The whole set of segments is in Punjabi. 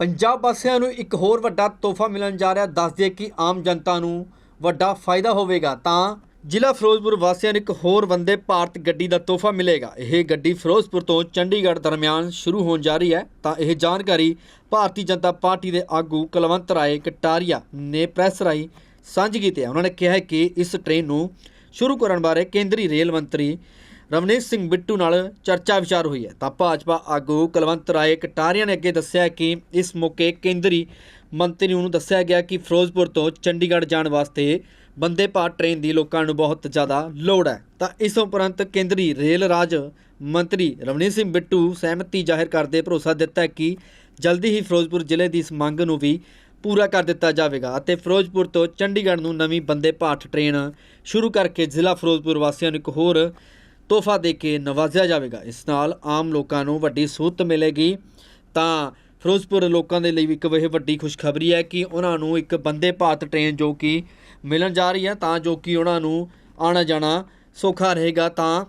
ਪੰਜਾਬ ਵਾਸੀਆਂ ਨੂੰ ਇੱਕ ਹੋਰ ਵੱਡਾ ਤੋਹਫਾ ਮਿਲਣ ਜਾ ਰਿਹਾ, ਦੱਸ ਦਈਏ ਕਿ ਆਮ ਜਨਤਾ ਨੂੰ ਵੱਡਾ ਫਾਇਦਾ ਹੋਵੇਗਾ, ਤਾਂ ਜ਼ਿਲ੍ਹਾ ਫਿਰੋਜ਼ਪੁਰ ਵਾਸੀਆਂ ਨੂੰ ਇੱਕ ਹੋਰ ਵੰਦੇ ਭਾਰਤ ਗੱਡੀ ਦਾ ਤੋਹਫਾ ਮਿਲੇਗਾ। ਇਹ ਗੱਡੀ ਫਿਰੋਜ਼ਪੁਰ ਤੋਂ ਚੰਡੀਗੜ੍ਹ ਦਰਮਿਆਨ ਸ਼ੁਰੂ ਹੋਣ ਜਾ ਰਹੀ ਹੈ, ਤਾਂ ਇਹ ਜਾਣਕਾਰੀ ਭਾਰਤੀ ਜਨਤਾ ਪਾਰਟੀ ਦੇ ਆਗੂ ਕੁਲਵੰਤ ਰਾਏ ਕਟਾਰੀਆ ਨੇ ਪ੍ਰੈਸ ਰਾਹੀਂ ਸਾਂਝੀ ਕੀਤੀ ਹੈ। ਉਹਨਾਂ ਨੇ ਕਿਹਾ ਕਿ ਇਸ ਟ੍ਰੇਨ ਨੂੰ ਸ਼ੁਰੂ ਕਰਨ ਬਾਰੇ ਕੇਂਦਰੀ ਰੇਲ ਮੰਤਰੀ ਰਵਨੀਤ ਸਿੰਘ ਬਿੱਟੂ ਨਾਲ ਚਰਚਾ ਵਿਚਾਰ ਹੋਈ ਹੈ। ਤਾਂ ਭਾਜਪਾ ਆਗੂ ਕੁਲਵੰਤ ਰਾਏ ਕਟਾਰੀਆ ਨੇ ਅੱਗੇ ਦੱਸਿਆ ਕਿ ਇਸ ਮੌਕੇ ਕੇਂਦਰੀ ਮੰਤਰੀ ਨੂੰ ਦੱਸਿਆ ਗਿਆ ਕਿ ਫਿਰੋਜ਼ਪੁਰ ਤੋਂ ਚੰਡੀਗੜ੍ਹ ਜਾਣ ਵਾਸਤੇ ਬੰਦੇ ਭਾਰਤ ਟ੍ਰੇਨ ਦੀ ਲੋਕਾਂ ਨੂੰ ਬਹੁਤ ਜ਼ਿਆਦਾ ਲੋੜ ਹੈ। ਤਾਂ ਇਸ ਉਪਰੰਤ ਕੇਂਦਰੀ ਰੇਲ ਰਾਜ ਮੰਤਰੀ ਰਵਨੀਤ ਸਿੰਘ ਬਿੱਟੂ ਸਹਿਮਤੀ ਜ਼ਾਹਿਰ ਕਰਦੇ ਭਰੋਸਾ ਦਿੱਤਾ ਕਿ ਜਲਦੀ ਹੀ ਫਿਰੋਜ਼ਪੁਰ ਜ਼ਿਲ੍ਹੇ ਦੀ ਇਸ ਮੰਗ ਨੂੰ ਵੀ ਪੂਰਾ ਕਰ ਦਿੱਤਾ ਜਾਵੇਗਾ ਅਤੇ ਫਿਰੋਜ਼ਪੁਰ ਤੋਂ ਚੰਡੀਗੜ੍ਹ ਨੂੰ ਨਵੀਂ ਬੰਦੇ ਭਾਰਤ ਟ੍ਰੇਨ ਸ਼ੁਰੂ ਕਰਕੇ ਜ਼ਿਲ੍ਹਾ ਫਿਰੋਜ਼ਪੁਰ ਵਾਸੀਆਂ ਨੂੰ ਇੱਕ ਹੋਰ ਤੋਹਫਾ ਦੇ ਕੇ ਨਵਾਜ਼ਿਆ ਜਾਵੇਗਾ। ਇਸ ਨਾਲ ਆਮ ਲੋਕਾਂ ਨੂੰ ਵੱਡੀ ਸਹੂਲਤ ਮਿਲੇਗੀ। ਤਾਂ ਫਿਰੋਜ਼ਪੁਰ ਲੋਕਾਂ ਦੇ ਲਈ ਇੱਕ ਇਹ ਵੱਡੀ ਖੁਸ਼ਖਬਰੀ ਹੈ ਕਿ ਉਹਨਾਂ ਨੂੰ ਇੱਕ ਬੰਦੇ ਭਾਰਤ ਟ੍ਰੇਨ ਜੋ ਕਿ ਮਿਲਣ ਜਾ ਰਹੀ ਹੈ, ਤਾਂ ਜੋ ਕਿ ਉਹਨਾਂ ਨੂੰ ਆਣਾ ਜਾਣਾ ਸੌਖਾ ਰਹੇਗਾ, ਤਾਂ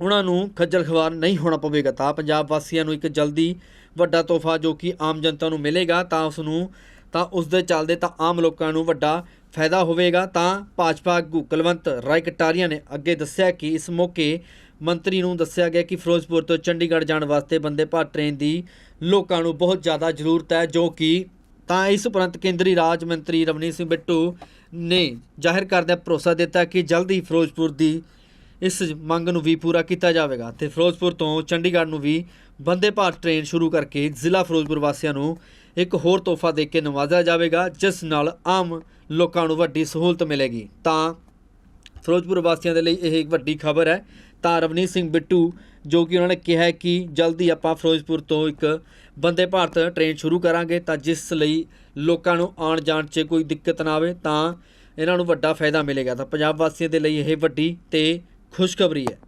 ਉਹਨਾਂ ਨੂੰ ਖੱਜਲ ਖਵਾਰ ਨਹੀਂ ਹੋਣਾ ਪਵੇਗਾ। ਤਾਂ ਪੰਜਾਬ ਵਾਸੀਆਂ ਨੂੰ ਇੱਕ ਜਲਦੀ ਵੱਡਾ ਤੋਹਫਾ ਜੋ ਕਿ ਆਮ ਜਨਤਾ ਨੂੰ ਮਿਲੇਗਾ, ਤਾਂ ਉਸ ਨੂੰ ਤਾਂ ਉਸ ਦੇ ਚੱਲਦੇ ਤਾਂ ਆਮ ਲੋਕਾਂ ਨੂੰ ਵੱਡਾ ਫਾਇਦਾ ਹੋਵੇਗਾ, ਤਾਂ ਭਾਜਪਾ ਆਗੂ ਕੁਲਵੰਤ ਰਾਏ ਕਟਾਰੀਆ ਨੇ ਅੱਗੇ ਦੱਸਿਆ ਕਿ ਇਸ ਮੌਕੇ ਮੰਤਰੀ ਨੂੰ ਦੱਸਿਆ ਗਿਆ ਕਿ ਫਿਰੋਜ਼ਪੁਰ ਤੋਂ ਚੰਡੀਗੜ੍ਹ ਜਾਣ ਵਾਸਤੇ ਬੰਦੇ ਭਾਰਤ ਟ੍ਰੇਨ ਦੀ ਲੋਕਾਂ ਨੂੰ ਬਹੁਤ ਜ਼ਿਆਦਾ ਜ਼ਰੂਰਤ ਹੈ, ਜੋ ਕਿ ਤਾਂ ਇਸ ਉਪਰੰਤ ਕੇਂਦਰੀ ਰਾਜ ਮੰਤਰੀ ਰਵਨੀਤ ਸਿੰਘ ਬਿੱਟੂ ਨੇ ਜ਼ਾਹਿਰ ਕਰਦਿਆਂ ਭਰੋਸਾ ਦਿੱਤਾ ਕਿ ਜਲਦੀ ਫਿਰੋਜ਼ਪੁਰ ਦੀ ਇਸ ਮੰਗ ਨੂੰ ਵੀ ਪੂਰਾ ਕੀਤਾ ਜਾਵੇਗਾ ਤੇ ਫਿਰੋਜ਼ਪੁਰ ਤੋਂ ਚੰਡੀਗੜ੍ਹ ਨੂੰ ਵੀ ਬੰਦੇ ਭਾਰਤ ਟ੍ਰੇਨ ਸ਼ੁਰੂ ਕਰਕੇ ਜ਼ਿਲ੍ਹਾ ਫਿਰੋਜ਼ਪੁਰ ਵਾਸੀਆਂ ਨੂੰ ਇੱਕ ਹੋਰ ਤੋਹਫਾ ਦੇ ਕੇ ਨਵਾਜ਼ਿਆ ਜਾਵੇਗਾ, ਜਿਸ ਨਾਲ ਆਮ ਲੋਕਾਂ ਨੂੰ ਵੱਡੀ ਸਹੂਲਤ ਮਿਲੇਗੀ। ਤਾਂ ਫਿਰੋਜ਼ਪੁਰ ਵਾਸੀਆਂ ਦੇ ਲਈ ਇਹ ਇੱਕ ਵੱਡੀ ਖਬਰ ਹੈ। ਤਾਂ ਰਵਨੀਤ ਸਿੰਘ ਬਿੱਟੂ, ਜੋ ਕਿ ਉਹਨਾਂ ਨੇ ਕਿਹਾ ਹੈ ਕਿ ਜਲਦੀ ਆਪਾਂ ਫਿਰੋਜ਼ਪੁਰ ਤੋਂ ਇੱਕ ਬੰਦੇ ਭਾਰਤ ਟ੍ਰੇਨ ਸ਼ੁਰੂ ਕਰਾਂਗੇ, ਤਾਂ ਜਿਸ ਲਈ ਲੋਕਾਂ ਨੂੰ ਆਉਣ ਜਾਣ 'ਚ ਕੋਈ ਦਿੱਕਤ ਨਾ ਆਵੇ, ਤਾਂ ਇਹਨਾਂ ਨੂੰ ਵੱਡਾ ਫਾਇਦਾ ਮਿਲੇਗਾ। ਤਾਂ ਪੰਜਾਬ ਵਾਸੀਆਂ ਦੇ ਲਈ ਇਹ ਵੱਡੀ ਤੇ ਖੁਸ਼ਖਬਰੀ ਹੈ।